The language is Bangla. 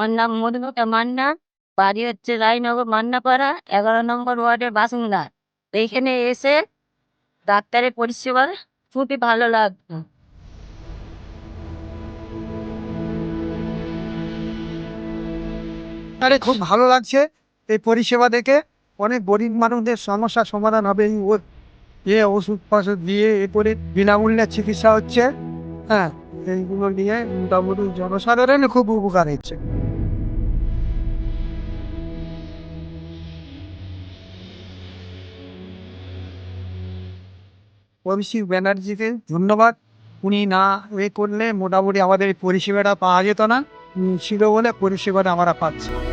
আমার নাম মধুমিতা মান্না, বাড়ি হচ্ছে রায়নগর মান্নাপাড়া, এগারো নম্বর ওয়ার্ডের বাসিন্দা। এইখানে এসে ডাক্তারের পরিষেবা খুবই ভালো লাগতো আরে খুব ভালো লাগছে এই পরিষেবা দেখে। অনেক গরিব মানুষদের সমস্যার সমাধান হবে এই ও- এ ওষুধ ফষুধ দিয়ে এরপরে বিনামূল্যে চিকিৎসা হচ্ছে। হ্যাঁ এইগুলো নিয়ে মোটামুটি জনসাধারণের খুব উপকার হচ্ছে। অভিষেক ব্যানার্জিকে ধন্যবাদ। উনি না এ করলে মোটামুটি আমাদের পরিষেবাটা পাওয়া যেত না। ছিল বলে পরিষেবাটা আমরা পাচ্ছি।